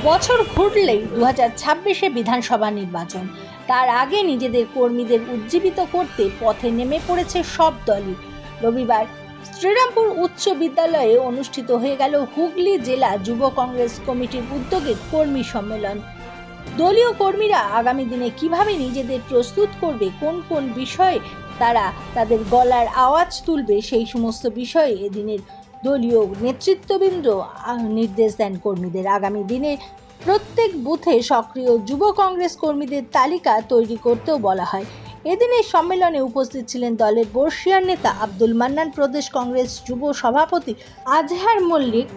বছর ঘুরলেই দু হাজার ছাব্বিশে বিধানসভা নির্বাচন। তার আগে নিজেদের কর্মীদের উজ্জীবিত করতে পথে নেমে পড়েছে সব দলই। রবিবার শ্রীরামপুর উচ্চ বিদ্যালয়ে অনুষ্ঠিত হয়ে গেল হুগলি জেলা যুব কংগ্রেস কমিটির উদ্যোগে কর্মী সম্মেলন। দলীয় কর্মীরা আগামী দিনে কীভাবে নিজেদের প্রস্তুত করবে, কোন কোন বিষয়ে তারা তাদের গলার আওয়াজ তুলবে, সেই সমস্ত বিষয়ে এদিনের দলীয় নেতৃত্ববৃন্দ নির্দেশ দেন কর্মীদের। আগামী দিনে প্রত্যেক বুথে সক্রিয় যুব কংগ্রেস কর্মীদের তালিকা তৈরি করতেও বলা হয়। এদিনের সম্মেলনে উপস্থিত ছিলেন দলের বর্ষিয়ার নেতা আব্দুল মান্নান, প্রদেশ কংগ্রেস যুব সভাপতি আজহার মল্লিক,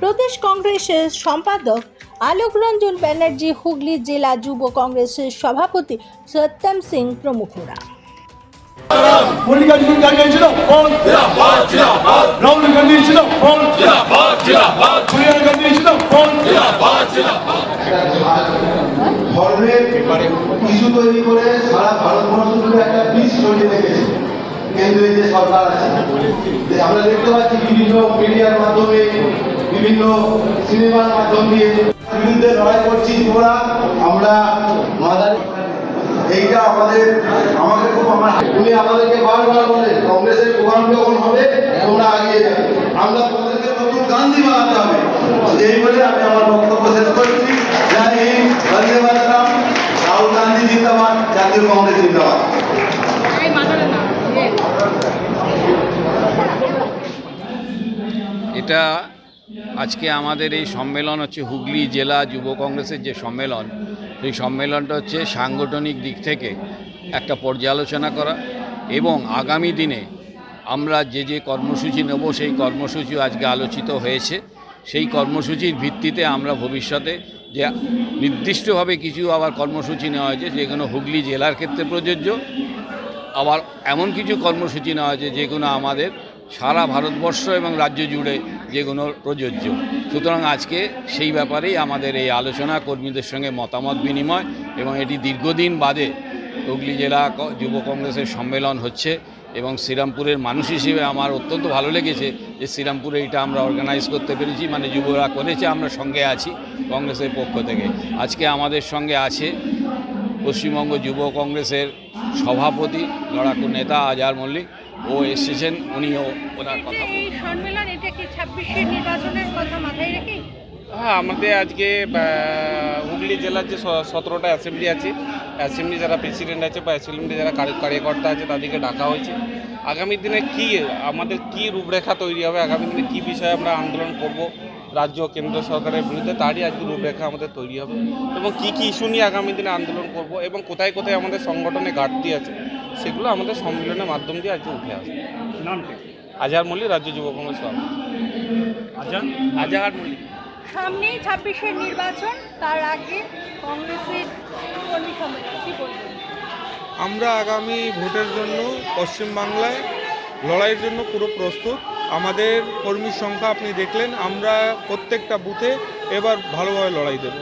প্রদেশ কংগ্রেসের সম্পাদক আলোক রঞ্জন ব্যানার্জি, হুগলি জেলা যুব কংগ্রেসের সভাপতি সত্যম সিং প্রমুখরা। মল্লিকার্জুন খার্গে ছিল রাহুল গান্ধী ছিল সোনিয়া গান্ধী ছিল ধর্মের ইস্যু তৈরি করে সারা ভারতবর্ষ জুড়ে একটা বীজ ছড়িয়ে রেখেছে কেন্দ্রে যে সরকার আছে। আমরা দেখতে পাচ্ছি বিভিন্ন মিডিয়ার মাধ্যমে বিভিন্ন সিনেমার মাধ্যম দিয়ে বিরুদ্ধে লড়াই করছি। তোমরা আমরা মাদার এইটা আমাদের আমাকে খুব আমার উনি আমাদেরকে বারবার বলেন কংগ্রেসের প্রোগ্রাম যখন হবে, তোমরা আগিয়ে যাবে। আমরা তোমাদেরকে নতুন গান্ধী বানাতে হবে। এই বলে আমি আমার বক্তব্য শেষ করছি। হিন্দ, বন্দে রাহুল গান্ধী জিন্দাবাদ, জাতীয় কংগ্রেস জিন্দাবাদ। এটা আজকে আমাদের এই সম্মেলন হচ্ছে হুগলি জেলা যুব কংগ্রেসের যে সম্মেলন, সেই সম্মেলনটা হচ্ছে সাংগঠনিক দিক থেকে একটা পর্যালোচনা করা এবং আগামী দিনে আমরা যে যে কর্মসূচি নেব, সেই কর্মসূচি আজকে আলোচিত হয়েছে। সেই কর্মসূচির ভিত্তিতে আমরা ভবিষ্যতে যে নির্দিষ্টভাবে কিছু আবার কর্মসূচি নেওয়া হয়েছে, যেগুলো হুগলি জেলার ক্ষেত্রে প্রযোজ্য, আবার এমন কিছু কর্মসূচি নেওয়া হয়েছে যেগুলো আমাদের সারা ভারতবর্ষ এবং রাজ্য জুড়ে যেগুলো প্রযোজ্য। সুতরাং আজকে সেই ব্যাপারেই আমাদের এই আলোচনা, কর্মীদের সঙ্গে মতামত বিনিময় এবং এটি দীর্ঘদিন বাদে হুগলি জেলা যুব কংগ্রেসের সম্মেলন হচ্ছে এবং শ্রীরামপুরের মানুষ হিসেবে আমার অত্যন্ত ভালো লেগেছে যে শ্রীরামপুরে এটা আমরা অর্গানাইজ করতে পেরেছি মানে যুবরা করেছে আমরা সঙ্গে আছি কংগ্রেসের পক্ষ থেকে। আজকে আমাদের সঙ্গে আছে পশ্চিমবঙ্গ যুব কংগ্রেসের সভাপতি, লড়াকু নেতা আজার মল্লিক। ও এসেছেন উনিও ওনার কথা। সম্মেলন এটা কি ছাব্বিশের নির্বাচনের কথা মাথায় রেখে? হ্যাঁ আমাদের আজকে হুগলি জেলার যে সতেরোটা অ্যাসেম্বলি আছে অ্যাসেম্বলি যারা প্রেসিডেন্ট আছে বা অ্যাসেম্বলি যারা কার্য- কার্যকর্তা আছে তাদেরকে ডাকা হয়েছে। আগামী দিনে কি আমাদের কি রূপরেখা তৈরি হবে আগামী দিনে কি বিষয়ে আমরা আন্দোলন করব রাজ্য কেন্দ্র সরকারের বিরুদ্ধে তারই আজকে রূপরেখা আমাদের তৈরি হবে। এবং কি কি ইস্যু নিয়ে আগামী দিনে আন্দোলন করব এবং কোথায় কোথায় আমাদের সংগঠনে ঘাটতি আছে সেগুলো আমাদের সম্মেলনের মাধ্যম দিয়ে আজকে উঠে আসবে। নামটা আজহার মল্লিক রাজ্য যুব কংগ্রেস সভাপতি। আজান? আজহার মল্লিক। সামনেই ছাব্বিশের নির্বাচন তার আগে কংগ্রেসের কর্মী সম্মেলন কি বলবেন? আমরা আগামী ভোটের জন্য পশ্চিমবাংলায় লড়াইয়ের জন্য পুরো প্রস্তুত। আমাদের কর্মীর সংখ্যা আপনি দেখলেন আমরা প্রত্যেকটা বুথে এবার ভালোভাবে লড়াই দেব।